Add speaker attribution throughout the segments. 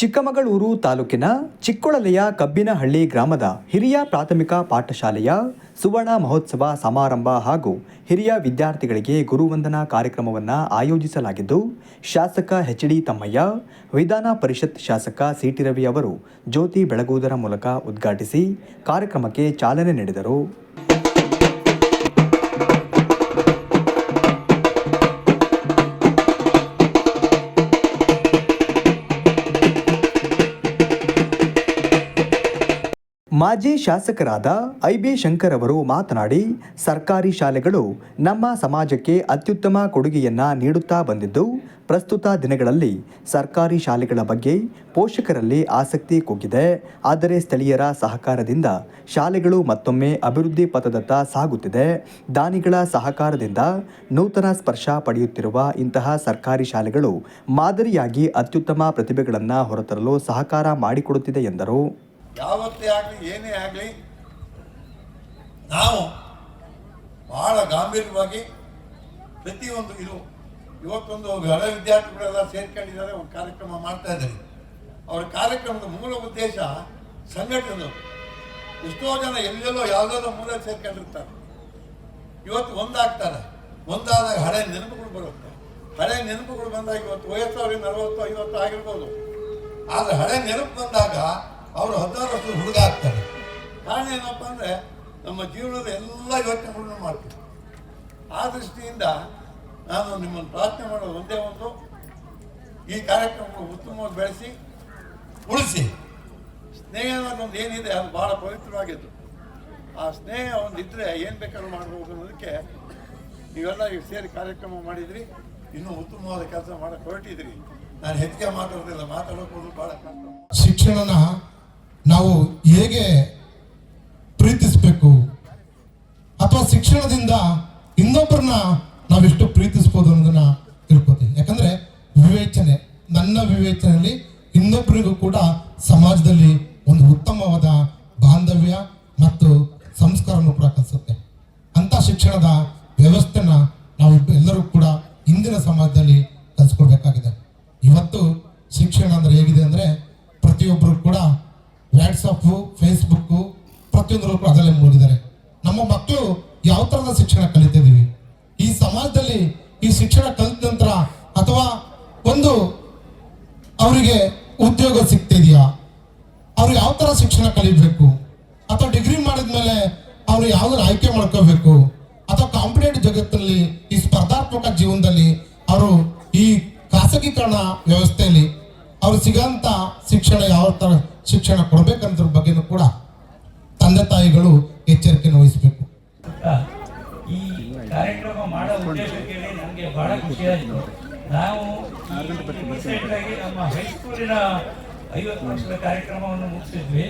Speaker 1: ಚಿಕ್ಕಮಗಳೂರು ತಾಲೂಕಿನ ಚಿಕ್ಕೊಳಲೆಯ ಕಬ್ಬಿನಹಳ್ಳಿ ಗ್ರಾಮದ ಹಿರಿಯ ಪ್ರಾಥಮಿಕ ಪಾಠಶಾಲೆಯ ಸುವರ್ಣ ಮಹೋತ್ಸವ ಸಮಾರಂಭ ಹಾಗೂ ಹಿರಿಯ ವಿದ್ಯಾರ್ಥಿಗಳಿಗೆ ಗುರುವಂದನಾ ಕಾರ್ಯಕ್ರಮವನ್ನು ಆಯೋಜಿಸಲಾಗಿದ್ದು, ಶಾಸಕ ಎಚ್ ಡಿ ತಮ್ಮಯ್ಯ, ವಿಧಾನ ಪರಿಷತ್ ಶಾಸಕ ಸಿಟಿ ರವಿ ಅವರು ಜ್ಯೋತಿ ಬೆಳಗುವುದರ ಮೂಲಕ ಉದ್ಘಾಟಿಸಿ ಕಾರ್ಯಕ್ರಮಕ್ಕೆ ಚಾಲನೆ ನೀಡಿದರು. ಮಾಜಿ ಶಾಸಕರಾದ ಐ ಬಿ ಶಂಕರ್ ಅವರು ಮಾತನಾಡಿ, ಸರ್ಕಾರಿ ಶಾಲೆಗಳು ನಮ್ಮ ಸಮಾಜಕ್ಕೆ ಅತ್ಯುತ್ತಮ ಕೊಡುಗೆಯನ್ನ ನೀಡುತ್ತಾ ಬಂದಿದ್ದು, ಪ್ರಸ್ತುತ ದಿನಗಳಲ್ಲಿ ಸರ್ಕಾರಿ ಶಾಲೆಗಳ ಬಗ್ಗೆ ಪೋಷಕರಲ್ಲಿ ಆಸಕ್ತಿ ಕುಗ್ಗಿದೆ ಆದರೆ ಸ್ಥಳೀಯರ ಸಹಕಾರದಿಂದ ಶಾಲೆಗಳು ಮತ್ತೊಮ್ಮೆ ಅಭಿವೃದ್ಧಿ ಪಥದತ್ತ ಸಾಗುತ್ತಿದೆ. ದಾನಿಗಳ ಸಹಕಾರದಿಂದ ನೂತನ ಸ್ಪರ್ಶ ಪಡೆಯುತ್ತಿರುವ ಇಂತಹ ಸರ್ಕಾರಿ ಶಾಲೆಗಳು ಮಾದರಿಯಾಗಿ ಅತ್ಯುತ್ತಮ ಪ್ರತಿಭೆಗಳನ್ನು ಹೊರತರಲು ಸಹಕಾರ ಮಾಡಿಕೊಡುತ್ತಿದೆ ಎಂದರು.
Speaker 2: ಯಾವತ್ತೇ ಆಗಲಿ, ಏನೇ ಆಗಲಿ, ನಾವು ಬಹಳ ಗಾಂಭೀರ್ಯವಾಗಿ ಪ್ರತಿಯೊಂದು ಇದು, ಇವತ್ತೊಂದು ಹಳೆ ವಿದ್ಯಾರ್ಥಿಗಳೆಲ್ಲ ಸೇರ್ಕೊಂಡಿದ್ದಾರೆ, ಒಂದು ಕಾರ್ಯಕ್ರಮ ಮಾಡ್ತಾ ಇದ್ದಾರೆ. ಅವರ ಕಾರ್ಯಕ್ರಮದ ಮೂಲ ಉದ್ದೇಶ ಸಂಘಟನೆ ಎಷ್ಟೋ ಜನ ಎಲ್ಲೆಲ್ಲೋ ಯಾವುದಾದ್ರೂ ಮೂಲ ಸೇರ್ಕೊಂಡಿರ್ತಾರೆ. ಇವತ್ತು ಒಂದಾಗ್ತಾರೆ. ಒಂದಾದಾಗ ಹಳೆ ನೆನಪುಗಳು ಬರುತ್ತೆ. ಹಳೆ ನೆನಪುಗಳು ಬಂದಾಗ ಇವತ್ತು ವಯಸ್ಸು ಅವ್ರಿಗೆ ನಲವತ್ತು, ಐವತ್ತು ಆಗಿರ್ಬೋದು. ಆದರೆ ಹಳೆ ನೆನಪು ಬಂದಾಗ ಅವರು ಹದಿನಾರು ವರ್ಷದ ಹುಡುಗ ಆಗ್ತಾರೆ. ಕಾರಣ ಏನಪ್ಪ ಅಂದರೆ ನಮ್ಮ ಜೀವನದ ಎಲ್ಲ ಯೋಚನೆಗಳನ್ನು ಮಾಡ್ತೀವಿ. ಆ ದೃಷ್ಟಿಯಿಂದ ನಾನು ನಿಮ್ಮನ್ನು ಪ್ರಾರ್ಥನೆ ಮಾಡೋದು ಒಂದೇ ಒಂದು. ಈ ಕಾರ್ಯಕ್ರಮವನ್ನು ಉತ್ತಮವಾಗಿ ಬೆಳೆಸಿ, ಉಳಿಸಿ. ಸ್ನೇಹ ಅನ್ನೋದೊಂದು ಏನಿದೆ, ಅದು ಭಾಳ ಪವಿತ್ರವಾಗಿದ್ದು. ಆ ಸ್ನೇಹ ಒಂದು ಇದ್ದರೆ ಏನು ಬೇಕಾದ್ರೂ ಮಾಡ್ಬೋದು ಅನ್ನೋದಕ್ಕೆ ನೀವೆಲ್ಲ ಈಗ ಸೇರಿ ಕಾರ್ಯಕ್ರಮ ಮಾಡಿದ್ರಿ, ಇನ್ನೂ ಉತ್ತಮವಾದ ಕೆಲಸ ಮಾಡಕ್ಕೆ ಹೊರಟಿದ್ರಿ. ನಾನು ಹೆಚ್ಚಿಗೆ ಮಾತಾಡೋದಿಲ್ಲ ಮಾತಾಡೋಕೆ ಭಾಳ ಕಷ್ಟ.
Speaker 3: ಶಿಕ್ಷಣನ ನಾವು ಹೇಗೆ ಪ್ರೀತಿಸಬೇಕು? ಅಥವಾ ಶಿಕ್ಷಣದಿಂದ ಇನ್ನೊಬ್ಬರನ್ನ ನಾವೆಷ್ಟು ಪ್ರೀತಿಸ್ಬೋದು ಅನ್ನೋದನ್ನ ತಿಳ್ಕೊತೀವಿ. ಯಾಕಂದ್ರೆ ವಿವೇಚನೆ, ನನ್ನ ವಿವೇಚನೆಯಲ್ಲಿ ಇನ್ನೊಬ್ಬರಿಗೂ ಕೂಡ ಸಮಾಜದಲ್ಲಿ ಒಂದು ಉತ್ತಮವಾದ ಬಾಂಧವ್ಯ ಮತ್ತು ಸಂಸ್ಕಾರವನ್ನು ಕೂಡ ಕಲಿಸುತ್ತೆ. ಅಂತ ಶಿಕ್ಷಣದ ವ್ಯವಸ್ಥೆನ ನಾವು ಎಲ್ಲರೂ ಕೂಡ ಇಂದಿನ ಸಮಾಜದಲ್ಲಿ ಕಲಿಸ್ಕೊಳ್ಬೇಕಾಗಿದೆ. ಇವತ್ತು ಶಿಕ್ಷಣ ಅಂದ್ರೆ ಹೇಗಿದೆ ಅಂದ್ರೆ ಪ್ರತಿಯೊಬ್ಬರು ಕೂಡ ಫೇಸ್ಬುಕ್ಕು ಫೇಸ್ಬುಕ್ ಪ್ರತಿಯೊಂದರಲ್ಲೂ ಅದರಲ್ಲೇ ಮುಳುಗಿದ್ದಾರೆ ನಮ್ಮ ಮಕ್ಕಳು ಯಾವ ತರದ ಶಿಕ್ಷಣ ಕಲಿತಿದ್ದೀವಿ ಈ ಸಮಾಜದಲ್ಲಿ ಈ ಶಿಕ್ಷಣ ಕಲಿತ ನಂತರ ಅಥವಾ ಒಂದು ಅವರಿಗೆ ಉದ್ಯೋಗ ಸಿಗ್ತಿದೆಯಾ ಅವ್ರು ಯಾವ ತರ ಶಿಕ್ಷಣ ಕಲಿಬೇಕು? ಅಥವಾ ಡಿಗ್ರಿ ಮಾಡಿದ್ಮೇಲೆ ಅವ್ರು ಯಾವ್ದಾರು ಆಯ್ಕೆ ಮಾಡ್ಕೋಬೇಕು? ಅಥವಾ ಕಾಂಪಿಟೇಟಿವ್ ಜಗತ್ತಿನಲ್ಲಿ ಈ ಸ್ಪರ್ಧಾತ್ಮಕ ಜೀವನದಲ್ಲಿ ಅವರು ಈ ಖಾಸಗೀಕರಣ ವ್ಯವಸ್ಥೆಯಲ್ಲಿ ಅವ್ರು ಸಿಗಂತ ಶಿಕ್ಷಣ ಯಾವ ಥರ ಶಿಕ್ಷಣ ಕೊಡ್ಬೇಕಂದ್ರ ಬಗ್ಗೆನೂ ಕೂಡ ತಂದೆ ತಾಯಿಗಳು ಎಚ್ಚರಿಕೆ ವಹಿಸಬೇಕು.
Speaker 4: ಈ ಕಾರ್ಯಕ್ರಮ ಮಾಡೋ ಉದ್ದೇಶಕ್ಕೆ ನನಗೆ ಬಹಳ ಖುಷಿಯಾಯಿತು ನಾವು ನಮ್ಮ ಹೈಸ್ಕೂಲಿನ ಐವತ್ತು ವರ್ಷದ ಕಾರ್ಯಕ್ರಮವನ್ನು ಮುಗಿಸಿದ್ವಿ.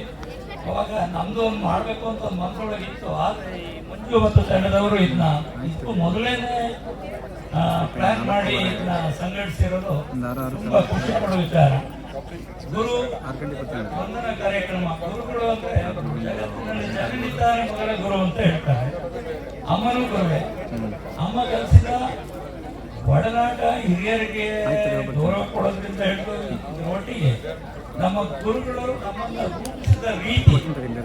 Speaker 4: ಅವಾಗ ನಮ್ದು ಒಂದು ಮಾಡಬೇಕು ಅಂತ ಒಂದು ಮನಸ್ಸೊಳಗಿತ್ತು ಆದರೆ ಈ ಮಂಜು ಮತ್ತು ತಂಡದವರು ಇದನ್ನ ಇಷ್ಟು ಮೊದಲೇನೆ ಪ್ಲಾನ್ ಮಾಡಿ ಇದನ್ನ ಸಂಘಟಿಸಿರೋದು ತುಂಬಾ ಖುಷಿ ಪಡೋ ವಿಚಾರ. ಗುರು, ವಂದನ ಕಾರ್ಯಕ್ರಮ. ಗುರುಗಳು ಅಂದ್ರೆ ಜಗತ್ತಿನಲ್ಲಿ ಜನನಿದ್ದಾರೆ ಮೊದಲ ಗುರು ಅಂತ ಹೇಳ್ತಾರೆ. ಅಮ್ಮನೂ ಗುರುವೆ. ಅಮ್ಮ ಕಲಿಸಿದ ಒಡನಾಟ ಹಿರಿಯರಿಗೆ ಗೌರವ ಕೊಡೋದ್ರಿಂದ ಹಿಡಿದು ಒಟ್ಟಿಗೆ ನಮ್ಮ ಗುರುಗಳು ನಮ್ಮನ್ನ ರೂಪಿಸಿದ ರೀತಿ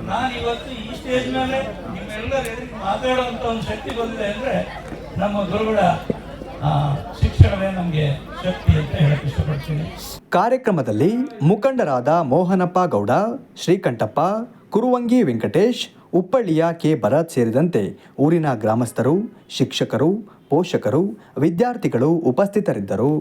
Speaker 4: ನಾನು ಇವತ್ತು ಈ ಸ್ಟೇಜ್ ಮೇಲೆ ನಿಮ್ಮೆಲ್ಲರ ಎದುರಿಗೆ ಮಾತಾಡುವಂತ ಒಂದು ಶಕ್ತಿ ಬಂದಿದೆ ಅಂದ್ರೆ ನಮ್ಮ ಗುರುಗಳ ಆ, ಶಿಕ್ಷಣವೇ ನಮಗೆ ಶಕ್ತಿ ಅಂತ ಹೇಳಕ್ ಇಷ್ಟಪಡ್ತೀನಿ.
Speaker 1: ಕಾರ್ಯಕ್ರಮದಲ್ಲಿ ಮುಖಂಡರಾದ ಮೋಹನಪ್ಪ ಗೌಡ ಶ್ರೀಕಂಠಪ್ಪ ಕುರುವಂಗಿ ವೆಂಕಟೇಶ್ ಉಪ್ಪಳ್ಳಿಯ ಕೆ. ಭರತ್ ಸೇರಿದಂತೆ ಊರಿನ ಗ್ರಾಮಸ್ಥರು ಶಿಕ್ಷಕರು ಪೋಷಕರು ವಿದ್ಯಾರ್ಥಿಗಳು ಉಪಸ್ಥಿತರಿದ್ದರು.